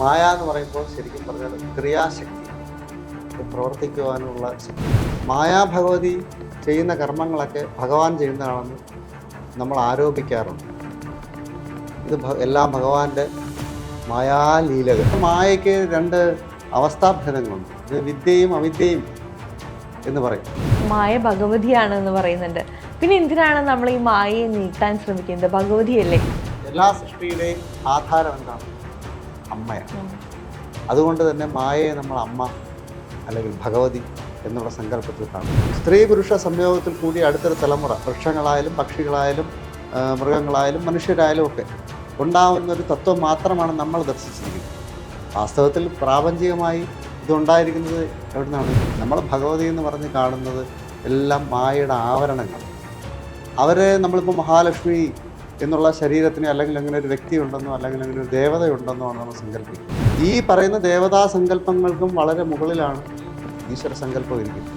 മായ എന്ന് പറയുമ്പോൾ ശരിക്കും പറഞ്ഞാൽ ക്രിയാശക്തി പ്രവർത്തിക്കുവാനുള്ള ശക്തി. മായാ ഭഗവതി ചെയ്യുന്ന കർമ്മങ്ങളൊക്കെ ഭഗവാൻ ചെയ്യുന്നതാണെന്ന് നമ്മൾ ആരോപിക്കാറുണ്ട്. ഇത് എല്ലാം ഭഗവാന്റെ മായാലീലകൾ മായയ്ക്ക് രണ്ട് അവസ്ഥാഭേദങ്ങളുണ്ട്. ഇത് വിദ്യയും അവിദ്യയും എന്ന് പറയും. മായ ഭഗവതിയാണ് എന്ന് പറയുന്നുണ്ട്. പിന്നെ എന്തിനാണ് നമ്മൾ ഈ മായയെ നീട്ടാൻ ശ്രമിക്കുന്നത്? ഭഗവതിയല്ലേ? എല്ലാ സൃഷ്ടിയുടെയും ആധാരം എന്താണ്? അമ്മയാണ്. അതുകൊണ്ട് തന്നെ മായയെ നമ്മൾ അമ്മ അല്ലെങ്കിൽ ഭഗവതി എന്നുള്ള സങ്കല്പത്തിൽ കാണും സ്ത്രീ പുരുഷ സംയോഗത്തിൽ കൂടി അടുത്തൊരു തലമുറ വൃക്ഷങ്ങളായാലും പക്ഷികളായാലും മൃഗങ്ങളായാലും മനുഷ്യരായാലും ഒക്കെ ഉണ്ടാവുന്ന ഒരു തത്വം മാത്രമാണ് നമ്മൾ ദർശിച്ചിരിക്കുന്നത്. വാസ്തവത്തിൽ പ്രാപഞ്ചികമായി ഇതുണ്ടായിരിക്കുന്നത് എവിടെ നിന്നാണ് നമ്മൾ ഭഗവതി എന്ന് പറഞ്ഞ് കാണുന്നത് എല്ലാം മായയുടെ ആവരണങ്ങൾ അവരെ നമ്മളിപ്പോൾ മഹാലക്ഷ്മി എന്നുള്ള ശരീരത്തിന് അല്ലെങ്കിൽ അങ്ങനെ ഒരു വ്യക്തി ഉണ്ടെന്നോ അല്ലെങ്കിൽ അങ്ങനെ ഒരു ദേവതയുണ്ടെന്നോ ആണ് നമ്മൾ സങ്കല്പിക്കുന്നത്. ഈ പറയുന്ന ദേവതാ സങ്കല്പങ്ങൾക്കും വളരെ മുകളിലാണ് ഈശ്വര സങ്കല്പം ഇരിക്കുന്നത്.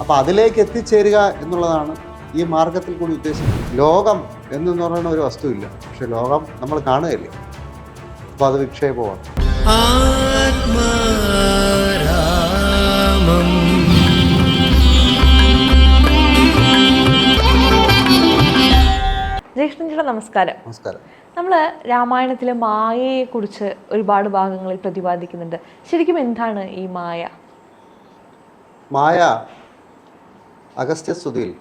അപ്പോൾ അതിലേക്ക് എത്തിച്ചേരുക എന്നുള്ളതാണ് ഈ മാർഗത്തിൽ കൂടി ഉദ്ദേശിക്കുന്നത്. ലോകം എന്ന് പറയുന്ന ഒരു വസ്തുവില്ല പക്ഷെ ലോകം നമ്മൾ കാണുകയില്ലേ? അപ്പോൾ അത് വിക്ഷേപമാണ്. ആത്മാരാമം ജയകൃഷ്ണൻജിയുടെ നമസ്കാരം. നമസ്കാരം. നമ്മൾ രാമായണത്തിലെ മായയെ കുറിച്ച് ഒരുപാട് ഭാഗങ്ങളിൽ പ്രതിപാദിക്കുന്നുണ്ട്. ശരിക്കും എന്താണ് ഈ മായ? മായ അഗസ്ത്യസ്തുതിയിൽ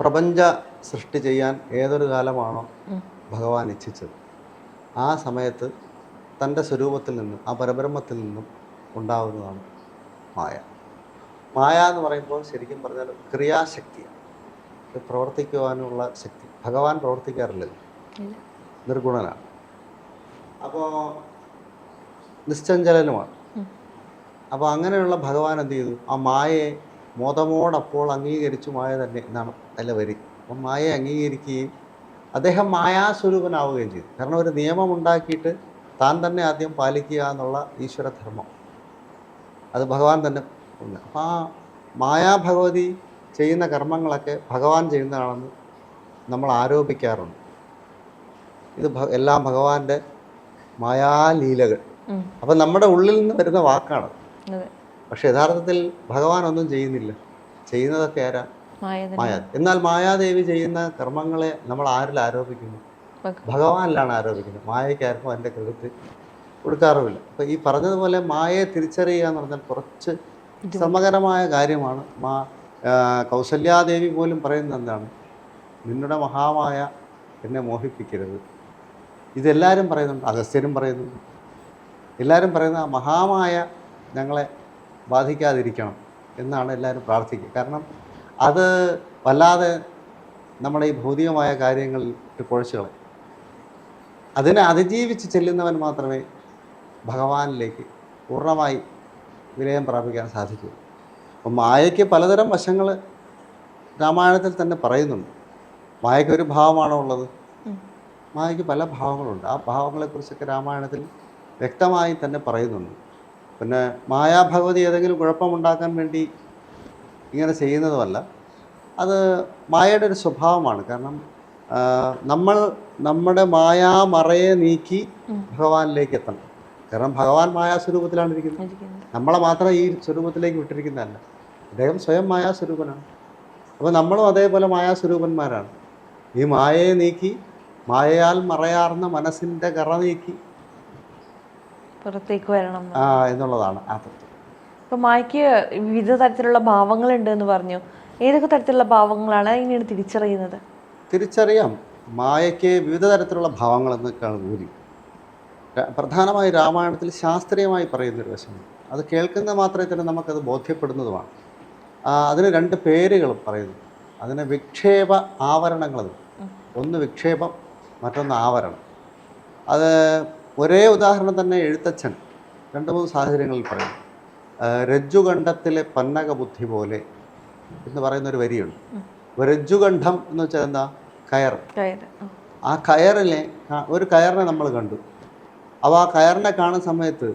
പ്രപഞ്ച സൃഷ്ടി ചെയ്യാൻ ഏതൊരു കാലമാണോ ഭഗവാൻ ഇച്ഛിച്ചത്. ആ സമയത്ത് തന്റെ സ്വരൂപത്തിൽ നിന്നും ആ പരബ്രഹ്മത്തിൽ നിന്നും ഉണ്ടാവുന്നതാണ് മായ. മായ എന്ന് പറയുമ്പോൾ ശരിക്കും പറഞ്ഞാൽ ക്രിയാശക്തിയാണ്. പ്രവർത്തിക്കുവാനുള്ള ശക്തി. ഭഗവാൻ പ്രവർത്തിക്കാറില്ലല്ലോ നിർഗുണനാണ്. അപ്പോൾ നിശ്ചഞ്ചലനുമാണ്. അപ്പോൾ അങ്ങനെയുള്ള ഭഗവാൻ എന്ത് ചെയ്തു? ആ മായയെ മോതമോടപ്പോൾ അംഗീകരിച്ചു മായ തന്നെ എന്നാണ് അതിലെ വരി. അപ്പം മായയെ അംഗീകരിക്കുകയും അദ്ദേഹം മായാസ്വരൂപനാവുകയും ചെയ്തു. കാരണം ഒരു നിയമം ഉണ്ടാക്കിയിട്ട് താൻ തന്നെ ആദ്യം പാലിക്കുക എന്നുള്ള ഈശ്വരധർമ്മം. അത് ഭഗവാൻ തന്നെ. ഉണ്ട് അപ്പോൾ ആ മായാഭഗവതി ചെയ്യുന്ന കർമ്മങ്ങളൊക്കെ ഭഗവാൻ ചെയ്യുന്നതാണെന്ന് നമ്മൾ ആരോപിക്കാറുണ്ട്. ഇത് എല്ലാം ഭഗവാന്റെ മായാലീലകൾ. അപ്പം നമ്മുടെ ഉള്ളിൽ നിന്ന് വരുന്ന വാക്കാണ്. പക്ഷെ യഥാർത്ഥത്തിൽ ഭഗവാൻ ഒന്നും ചെയ്യുന്നില്ല. ചെയ്യുന്നതൊക്കെ ആരാ? മായ. എന്നാൽ മായാദേവി ചെയ്യുന്ന കർമ്മങ്ങളെ നമ്മൾ ആരിൽ ആരോപിക്കുന്നു? ഭഗ- ഭഗവാനിലാണ് ആരോപിക്കുന്നത്. മായയ്ക്കാർക്കും അതിന്റെ കൃത് കൊടുക്കാറുമില്ല. അപ്പോൾ ഈ പറഞ്ഞതുപോലെ മായയെ തിരിച്ചറിയുക എന്ന് പറഞ്ഞാൽ കുറച്ച് ശ്രമകരമായ കാര്യമാണ്. മാ കൗസല്യാദേവി പോലും പറയുന്നത് എന്താണ്? നിന്നുടെ മഹാമായ എന്നെ മോഹിപ്പിക്കരുത്. ഇതെല്ലാവരും പറയുന്നുണ്ട് അഗസ്ത്യരും പറയുന്നുണ്ട്. എല്ലാവരും പറയുന്ന മഹാമായ ഞങ്ങളെ ബാധിക്കാതിരിക്കണം എന്നാണ് എല്ലാവരും പ്രാർത്ഥിക്കുക. കാരണം അത് വല്ലാതെ നമ്മുടെ ഈ ഭൗതികമായ കാര്യങ്ങളിൽ ഇട്ട് കുഴച്ചുകളെ അതിനെ അതിജീവിച്ച് ചെല്ലുന്നവൻ മാത്രമേ ഭഗവാനിലേക്ക് പൂർണമായി വിലയം പ്രാപിക്കാൻ സാധിക്കൂ. അപ്പം മായയ്ക്ക് പലതരം വശങ്ങൾ രാമായണത്തിൽ തന്നെ പറയുന്നുണ്ട്. മായയ്ക്ക് ഒരു ഭാവമാണോ ഉള്ളത്. മായയ്ക്ക് പല ഭാവങ്ങളുണ്ട്. ആ ഭാവങ്ങളെക്കുറിച്ചൊക്കെ രാമായണത്തിൽ വ്യക്തമായി തന്നെ പറയുന്നുണ്ട്. പിന്നെ മായാഭഗവതി ഏതെങ്കിലും കുഴപ്പമുണ്ടാക്കാൻ വേണ്ടി ഇങ്ങനെ ചെയ്യുന്നതുമല്ല. അത് മായയുടെ ഒരു സ്വഭാവമാണ്. കാരണം നമ്മൾ നമ്മുടെ മായാമറയെ നീക്കി. ഭഗവാനിലേക്ക് എത്തണം കാരണം ഭഗവാൻ മായാസ്വരൂപത്തിലാണ് ഇരിക്കുന്നത്. നമ്മളെ മാത്രം ഈ സ്വരൂപത്തിലേക്ക് വിട്ടിരിക്കുന്നതല്ല. അദ്ദേഹം സ്വയം മായാസ്വരൂപനാണ്. അപ്പോൾ നമ്മളും അതേപോലെ മായാസ്വരൂപന്മാരാണ്. ഈ മായയെ നീക്കി മായയാൽ മറയാർന്ന മനസ്സിന്റെ കറ നീക്കി. പുറത്തേക്ക് വരണം. ആ എന്നുള്ളതാണ് ആ തത്വം. ഇപ്പൊ മായക്ക് വിവിധ തരത്തിലുള്ള ഭാവങ്ങളുണ്ട് എന്ന് പറഞ്ഞു. ഏതൊക്കെ തരത്തിലുള്ള ഭാവങ്ങളാണ് എങ്ങനെയാണ് തിരിച്ചറിയുന്നത്? തിരിച്ചറിയാം. മായയ്ക്ക് വിവിധ തരത്തിലുള്ള ഭാവങ്ങളെന്നൊക്കെയാണ് ഊരി. ര- പ്രധാനമായി രാമായണത്തിൽ ശാസ്ത്രീയമായി പറയുന്നൊരു വശമാണ് അത് കേൾക്കുന്ന മാത്രമേ തന്നെ നമുക്കത് ബോധ്യപ്പെടുന്നതുമാണ്. അതിന് രണ്ട് പേരുകൾ പറയുന്നു. അതിന് വിക്ഷേപ ആവരണങ്ങൾ ഒന്ന് വിക്ഷേപം മറ്റൊന്ന് ആവരണം. അത് ഒരേ ഉദാഹരണം തന്നെ എഴുത്തച്ഛൻ രണ്ട് മൂന്ന് സാഹചര്യങ്ങളിൽ പറയും രജ്ജുഖണ്ഠത്തിലെ രജ്ജുകണ്ഠത്തിലെ പന്നക ബുദ്ധി പോലെ എന്ന് പറയുന്ന ഒരു വരിയുണ്ട്. രജ്ജുഖണ്ഠം രജ്ജുകണ്ഠം എന്ന് വെച്ചാൽ എന്താ? കയർ. ആ. കയറിനെ ഒരു കയറിനെ നമ്മൾ കണ്ടു. അപ്പോൾ ആ കയറിനെ കാണുന്ന സമയത്ത്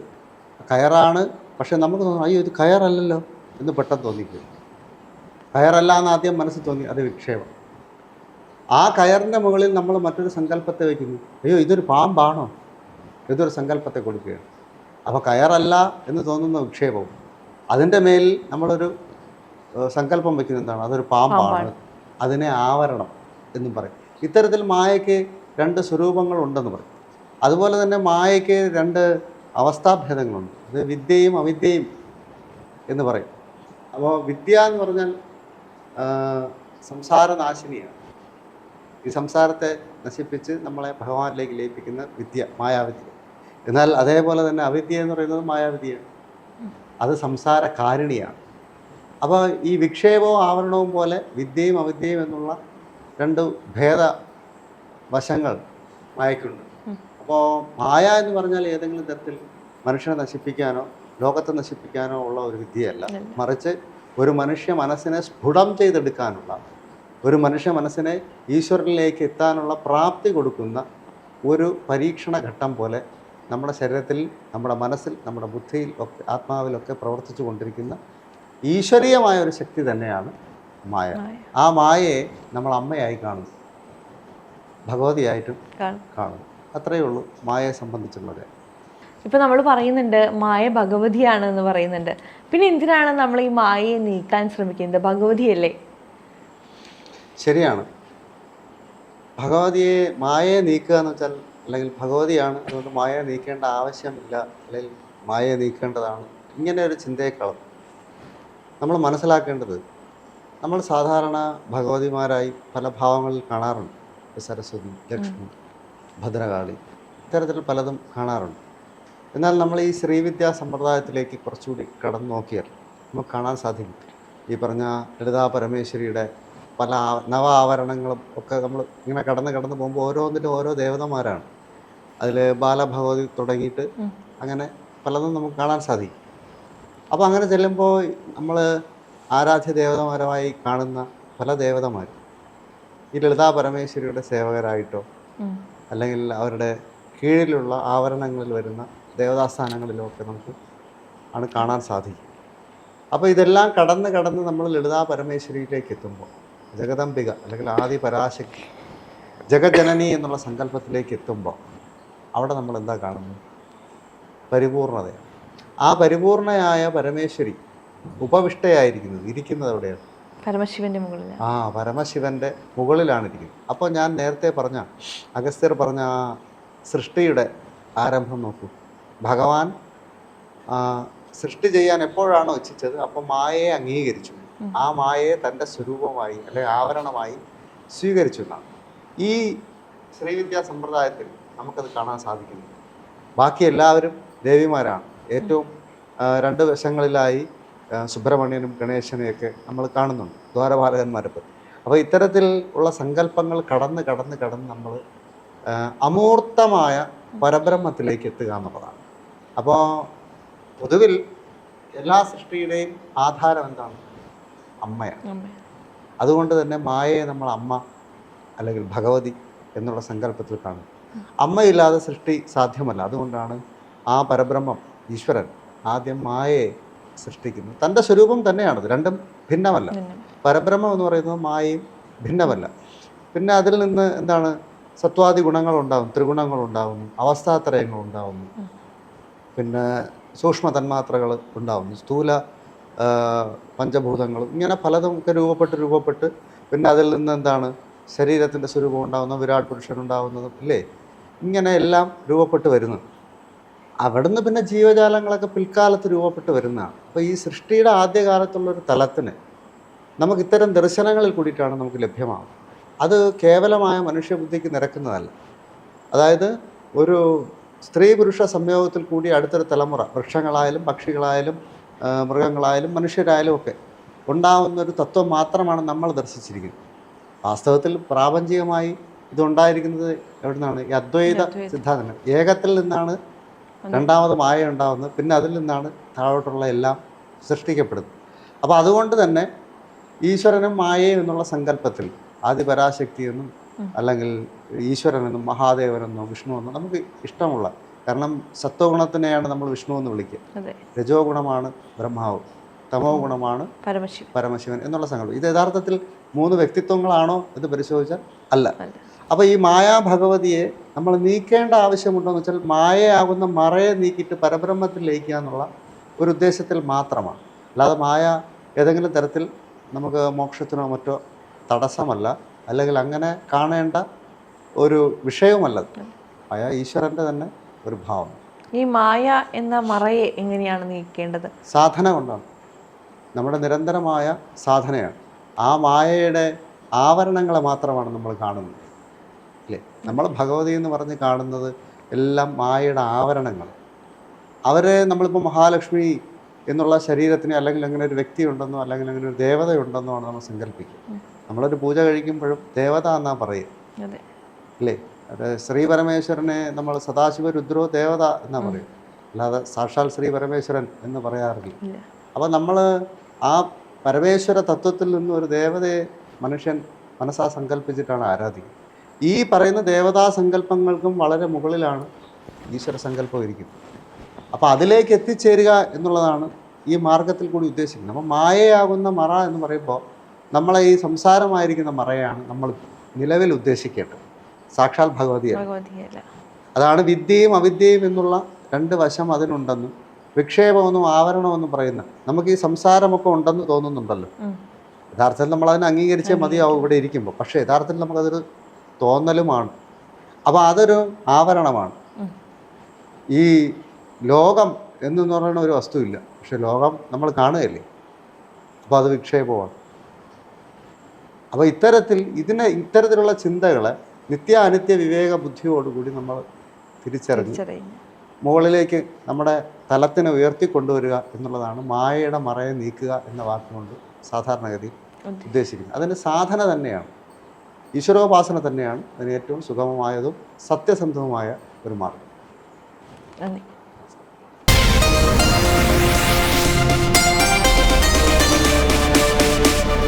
കയറാണ് പക്ഷെ നമുക്ക് തോന്നുന്നു അയ്യോ ഇത് കയറല്ലല്ലോ. എന്ന് പെട്ടെന്ന് തോന്നിപ്പോയി. കയറല്ല എന്ന് ആദ്യം മനസ്സിൽ തോന്നി അത് വിക്ഷേപം. ആ കയറിന്റെ മുകളിൽ നമ്മൾ മറ്റൊരു സങ്കല്പത്തെ വയ്ക്കുന്നു. അയ്യോ ഇതൊരു പാമ്പാണോ? ഇതൊരു സങ്കല്പത്തെ കൊടുക്കുകയാണ്. അപ്പോൾ കയറല്ല എന്ന് തോന്നുന്ന വിക്ഷേപവും. അതിന്റെ മേൽ നമ്മളൊരു സങ്കല്പം വയ്ക്കുന്നത് എന്താണ്? അതൊരു പാമ്പാണ്. അതിനെ ആവരണം എന്നും പറയും. ഇത്തരത്തിൽ മായയ്ക്ക് രണ്ട് സ്വരൂപങ്ങളുണ്ടെന്ന് പറയും. അതുപോലെ തന്നെ മായയ്ക്ക് രണ്ട് അവസ്ഥാഭേദങ്ങളുണ്ട്. അത് വിദ്യയും അവിദ്യയും എന്ന് പറയും. അപ്പോൾ വിദ്യ എന്ന് പറഞ്ഞാൽ സംസാരനാശിനിയാണ്. ഈ സംസാരത്തെ നശിപ്പിച്ച് നമ്മളെ ഭഗവാനിലേക്ക് ലയിപ്പിക്കുന്ന വിദ്യ മായാവിദ്യ. എന്നാൽ അതേപോലെ തന്നെ അവിദ്യ എന്ന് പറയുന്നത് മായാവിദ്യയാണ്. അത് സംസാര കാരിണിയാണ് അപ്പോൾ ഈ വിക്ഷേപവും ആവരണവും പോലെ വിദ്യയും അവിദ്യയും എന്നുള്ള രണ്ട് ഭേദ വശങ്ങൾ മായക്കുണ്ട്. അപ്പോൾ മായ എന്ന് പറഞ്ഞാൽ ഏതെങ്കിലും തരത്തിൽ മനുഷ്യനെ നശിപ്പിക്കാനോ ലോകത്തെ നശിപ്പിക്കാനോ ഉള്ള ഒരു വിദ്യയല്ല. മറിച്ച് ഒരു മനുഷ്യ മനസ്സിനെ സ്ഫുടം ചെയ്തെടുക്കാനുള്ള ഒരു മനുഷ്യ മനസ്സിനെ ഈശ്വരനിലേക്ക് എത്താനുള്ള പ്രാപ്തി കൊടുക്കുന്ന ഒരു പരീക്ഷണ ഘട്ടം പോലെ നമ്മുടെ ശരീരത്തിൽ നമ്മുടെ മനസ്സിൽ നമ്മുടെ ബുദ്ധിയിൽ ഒക്കെ ആത്മാവിലൊക്കെ പ്രവർത്തിച്ചു കൊണ്ടിരിക്കുന്ന ഈശ്വരീയമായ ഒരു ശക്തി തന്നെയാണ് മായ. ആ മായയെ നമ്മൾ അമ്മയായി കാണുന്നു. ഭഗവതിയായിട്ടും കാണും കാണുന്നു. അത്രയേ ഉള്ളൂ മായയെ സംബന്ധിച്ചുള്ളത് ഇപ്പൊ നമ്മൾ പറയുന്നുണ്ട് മായ ഭഗവതിയാണ് എന്ന് പറയുന്നുണ്ട്. പിന്നെ എന്തിനാണ് നമ്മൾ ഈ മായയെ നീക്കാൻ ശ്രമിക്കുന്നത്? ഭഗവതിയല്ലേ? ശരിയാണ്. ഭഗവതിയെ മായയെ നീക്കുക എന്ന് വെച്ചാൽ അല്ലെങ്കിൽ ഭഗവതിയാണ് അതുകൊണ്ട് മായയെ നീക്കേണ്ട ആവശ്യമില്ല അല്ലെങ്കിൽ മായയെ നീക്കേണ്ടതാണ്. ഇങ്ങനെ ഒരു ചിന്തയെക്കാളും നമ്മൾ മനസ്സിലാക്കേണ്ടത് നമ്മൾ സാധാരണ ഭഗവതിമാരായി പല ഭാവങ്ങളിൽ കാണാറുണ്ട്. സരസ്വതി ലക്ഷ്മി ഭദ്രകാളി ഇത്തരത്തിൽ പലതും കാണാറുണ്ട്. എന്നാൽ നമ്മൾ ഈ ശ്രീവിദ്യാ സമ്പ്രദായത്തിലേക്ക് കുറച്ചുകൂടി കടന്നു നോക്കിയാൽ നമുക്ക് കാണാൻ സാധിക്കും. ഈ പറഞ്ഞ ലളിതാ പരമേശ്വരിയുടെ പല നവ ആവരണങ്ങളും ഒക്കെ നമ്മൾ ഇങ്ങനെ കടന്ന് കടന്ന് പോകുമ്പോൾ ഓരോന്നിലും ഓരോ ദേവതമാരാണ്. അതിൽ ബാലഭഗവതി തുടങ്ങിയിട്ട് അങ്ങനെ പലതും നമുക്ക് കാണാൻ സാധിക്കും. അപ്പോൾ അങ്ങനെ ചെല്ലുമ്പോൾ നമ്മൾ ആരാധ്യ ദേവതമാരമായി കാണുന്ന പല ദേവതമാർ ഈ ലളിതാ പരമേശ്വരിയുടെ സേവകരായിട്ടോ അല്ലെങ്കിൽ അവരുടെ കീഴിലുള്ള ആവരണങ്ങളിൽ വരുന്ന ദേവതാസ്ഥാനങ്ങളിലോ ഒക്കെ നമുക്ക് ആണ് കാണാൻ സാധിക്കും. അപ്പോൾ ഇതെല്ലാം കടന്ന് കടന്ന് നമ്മൾ ലളിതാ പരമേശ്വരിയിലേക്ക് എത്തുമ്പോൾ ജഗദംബിക അല്ലെങ്കിൽ ആദി പരാശക്തി ജഗജനനി എന്നുള്ള സങ്കല്പത്തിലേക്ക് എത്തുമ്പോൾ അവിടെ നമ്മൾ എന്താ കാണുന്നത്? പരിപൂർണതയാണ്. ആ പരിപൂർണയായ പരമേശ്വരി ഉപവിഷ്ടയായിരിക്കുന്നത് ഇരിക്കുന്നത് എവിടെയാണ്? പരമശിവന്റെ മുകളിൽ ആ പരമശിവന്റെ മുകളിലാണ് ഇരിക്കുന്നത്. അപ്പോൾ ഞാൻ നേരത്തെ പറഞ്ഞ അഗസ്ത്യർ പറഞ്ഞ ആ സൃഷ്ടിയുടെ ആരംഭം നോക്കൂ. ഭഗവാൻ സൃഷ്ടി ചെയ്യാൻ എപ്പോഴാണോ ഇച്ഛിച്ചത് അപ്പോൾ മായയെ അംഗീകരിച്ചു. ആ മായയെ തന്റെ സ്വരൂപമായി അല്ലെങ്കിൽ ആവരണമായി സ്വീകരിച്ചു എന്നാണ്. ഈ ശ്രീവിദ്യാ സമ്പ്രദായത്തിൽ നമുക്കത് കാണാൻ സാധിക്കുന്നു. ബാക്കി എല്ലാവരും ദേവിമാരാണ്. ഏറ്റവും രണ്ട് വശങ്ങളിലായി സുബ്രഹ്മണ്യനും ഗണേശനെയൊക്കെ നമ്മൾ കാണുന്നുണ്ട് ദ്വാരപാലകന്മാരൊക്കെ അപ്പോൾ ഇത്തരത്തിൽ ഉള്ള സങ്കല്പങ്ങൾ കടന്ന് കടന്ന് കടന്ന് നമ്മൾ അമൂർത്തമായ പരബ്രഹ്മത്തിലേക്ക് എത്തുക എന്നുള്ളതാണ്. അപ്പോൾ പൊതുവിൽ എല്ലാ സൃഷ്ടിയുടെയും ആധാരം എന്താണ്? അമ്മയാണ്. അമ്മ. അതുകൊണ്ട് തന്നെ മായയെ നമ്മൾ അമ്മ അല്ലെങ്കിൽ ഭഗവതി എന്നുള്ള സങ്കല്പത്തിൽ കാണും. അമ്മയില്ലാതെ സൃഷ്ടി സാധ്യമല്ല. അതുകൊണ്ടാണ് ആ പരബ്രഹ്മം ഈശ്വരൻ ആദ്യം മായയെ സൃഷ്ടിക്കുന്നത് തന്റെ സ്വരൂപം തന്നെയാണത്. രണ്ടും ഭിന്നമല്ല. പരബ്രഹ്മം എന്ന് പറയുന്നത് മായയും ഭിന്നമല്ല. പിന്നെ അതിൽ നിന്ന് എന്താണ്? സത്വാദി ഗുണങ്ങളുണ്ടാവും ത്രിഗുണങ്ങളുണ്ടാവുന്നു അവസ്ഥാത്രയങ്ങളുണ്ടാവുന്നു പിന്നെ സൂക്ഷ്മ തന്മാത്രകൾ ഉണ്ടാവുന്നു. സ്ഥൂല പഞ്ചഭൂതങ്ങളും ഇങ്ങനെ പലതും ഒക്കെ രൂപപ്പെട്ട് രൂപപ്പെട്ട് പിന്നെ അതിൽ നിന്ന് എന്താണ് ശരീരത്തിന്റെ സ്വരൂപം ഉണ്ടാകുന്ന വിരാട് പുരുഷൻ ഉണ്ടാകുന്നതും ഇല്ലേ? ഇങ്ങനെ എല്ലാം രൂപപ്പെട്ട് വരുന്നു അവിടുന്ന് പിന്നെ ജീവജാലങ്ങളൊക്കെ പിൽക്കാലത്ത് രൂപപ്പെട്ട് വരുന്നതാണ്. അപ്പോൾ ഈ സൃഷ്ടിയുടെ ആദ്യകാലത്തുള്ളൊരു തലത്തിന് നമുക്ക് ഇത്തരം ദർശനങ്ങളിൽ കൂടിയിട്ടാണ് നമുക്ക് ലഭ്യമാകുന്നത് അത് കേവലമായ മനുഷ്യബുദ്ധിക്ക് നിരക്കുന്നതല്ല. അതായത് ഒരു സ്ത്രീ പുരുഷ സംയോഗത്തിൽ കൂടി അടുത്തൊരു തലമുറ വൃക്ഷങ്ങളായാലും പക്ഷികളായാലും മൃഗങ്ങളായാലും മനുഷ്യരായാലും ഒക്കെ ഉണ്ടാവുന്ന ഒരു തത്വം മാത്രമാണ് നമ്മൾ ദർശിച്ചിരിക്കുന്നത്. വാസ്തവത്തിൽ പ്രാപഞ്ചികമായി ഇതുണ്ടായിരിക്കുന്നത് എവിടെ നിന്നാണ് ഈ അദ്വൈത. സിദ്ധാന്തങ്ങൾ. ഏകത്തിൽ നിന്നാണ് രണ്ടാമത് മായ ഉണ്ടാവുന്നത്. പിന്നെ അതിൽ നിന്നാണ് താഴോട്ടുള്ള എല്ലാം സൃഷ്ടിക്കപ്പെടുന്നത്. അപ്പോൾ അതുകൊണ്ട് തന്നെ ഈശ്വരനും മായയും എന്നുള്ള സങ്കല്പത്തിൽ ആദിപരാശക്തി എന്നും അല്ലെങ്കിൽ ഈശ്വരനെന്നും മഹാദേവനെന്നോ വിഷ്ണു എന്നോ നമുക്ക് ഇഷ്ടമുള്ള കാരണം സത്വഗുണത്തിനെയാണ് നമ്മൾ വിഷ്ണു എന്ന് വിളിക്കുക. രജോ ഗുണമാണ് ബ്രഹ്മാവ് തമോ ഗുണമാണ് പരമശിവൻ. പരമശിവൻ എന്നുള്ള സങ്കല്പം ഇത് യഥാർത്ഥത്തിൽ മൂന്ന് വ്യക്തിത്വങ്ങളാണോ എന്ന് പരിശോധിച്ചാൽ അല്ല. അല്ല. അപ്പോൾ ഈ മായാ ഭഗവതിയെ നമ്മൾ നീക്കേണ്ട ആവശ്യമുണ്ടോ എന്ന് വെച്ചാൽ മായയാകുന്ന മറയെ നീക്കിയിട്ട് പരബ്രഹ്മത്തിൽ ലയിക്കുക എന്നുള്ള ഒരു ഉദ്ദേശത്തിൽ മാത്രമാണ്. അല്ലാതെ മായ ഏതെങ്കിലും തരത്തിൽ നമുക്ക് മോക്ഷത്തിനോ മറ്റോ തടസ്സമല്ല. അല്ലെങ്കിൽ അങ്ങനെ കാണേണ്ട ഒരു വിഷയവുമല്ല മായ ഈശ്വരന്റെ തന്നെ ഒരു ഭാവം. ഈ മായ എന്ന മറയെ എങ്ങനെയാണ് നീക്കേണ്ടത്? സാധന കൊണ്ടാണ്. നമ്മുടെ നിരന്തരമായ സാധനയാണ്. ആ മായയുടെ ആവരണങ്ങളെ മാത്രമാണ് നമ്മൾ കാണുന്നത്. അല്ലേ? നമ്മൾ ഭഗവതി എന്ന് പറഞ്ഞ് കാണുന്നത് എല്ലാം മായയുടെ ആവരണങ്ങൾ. അവരെ നമ്മളിപ്പോൾ മഹാലക്ഷ്മി എന്നുള്ള ശരീരത്തിന് അല്ലെങ്കിൽ അങ്ങനെ ഒരു വ്യക്തി ഉണ്ടെന്നോ അല്ലെങ്കിൽ അങ്ങനെ ഒരു ദേവതയുണ്ടെന്നോ ആണ് നമ്മൾ സങ്കല്പിക്കുക. നമ്മളൊരു പൂജ കഴിക്കുമ്പോഴും ദേവത എന്നാ പറയും അല്ലേ? അത് ശ്രീ പരമേശ്വരനെ നമ്മൾ സദാശിവ രുദ്രോ ദേവത എന്നാ പറയും അല്ലാതെ സാക്ഷാൽ ശ്രീ പരമേശ്വരൻ എന്ന് പറയാറില്ല. അപ്പോൾ നമ്മൾ ആ പരമേശ്വര തത്വത്തിൽ നിന്ന് ഒരു ദേവതയെ മനുഷ്യൻ മനസ്സാ സങ്കല്പിച്ചിട്ടാണ് ആരാധിക്കുന്നത് ഈ പറയുന്ന ദേവതാ സങ്കല്പങ്ങൾക്കും വളരെ മുകളിലാണ് ഈശ്വര സങ്കല്പം ഇരിക്കുന്നത്. അപ്പോൾ അതിലേക്ക് എത്തിച്ചേരുക എന്നുള്ളതാണ് ഈ മാർഗത്തിൽ കൂടി ഉദ്ദേശിക്കുന്നത്. അപ്പോൾ മായയാകുന്ന മറ എന്ന് പറയുമ്പോൾ നമ്മളെ ഈ സംസാരമായിരിക്കുന്ന മറയാണ് നമ്മൾ നിലവിൽ ഉദ്ദേശിക്കേണ്ടത്. സാക്ഷാൽ ഭഗവതിയല്ല. അതാണ് വിദ്യയും അവിദ്യയും എന്നുള്ള രണ്ട് വശം അതിനുണ്ടെന്നും വിക്ഷേപമെന്നും ആവരണമെന്നും പറയുന്ന നമുക്ക് ഈ സംസാരമൊക്കെ ഉണ്ടെന്ന് തോന്നുന്നുണ്ടല്ലോ. യഥാർത്ഥത്തിൽ നമ്മൾ അതിനെ അംഗീകരിച്ചേ മതിയാവും ഇവിടെ ഇരിക്കുമ്പോൾ. പക്ഷേ യഥാർത്ഥത്തിൽ നമുക്കതൊരു തോന്നലുമാണ്. അപ്പോൾ അതൊരു ആവരണമാണ്. ഈ ലോകം എന്ന് പറയുന്ന ഒരു വസ്തുവില്ല. പക്ഷെ ലോകം നമ്മൾ കാണുകയല്ലേ? അപ്പോൾ അത് വിക്ഷേപമാണ്. അപ്പോൾ ഇത്തരത്തിൽ ഇതിനെ ഇത്തരത്തിലുള്ള ചിന്തകളെ നിത്യ അനിത്യ വിവേക ബുദ്ധിയോടുകൂടി നമ്മൾ തിരിച്ചറിഞ്ഞ് മുകളിലേക്ക് നമ്മുടെ തലത്തിനെ ഉയർത്തിക്കൊണ്ടുവരിക എന്നുള്ളതാണ് മായയുടെ മറയെ നീക്കുക എന്ന വാക്കുകൊണ്ട് സാധാരണഗതി ഉദ്ദേശിക്കുന്നത്. അതിന്റെ അതിന് സാധന തന്നെയാണ്. ഈശ്വരോപാസന തന്നെയാണ് അതിന് ഏറ്റവും സുഗമമായതും സത്യസന്ധവുമായ ഒരു മാർഗം. നന്ദി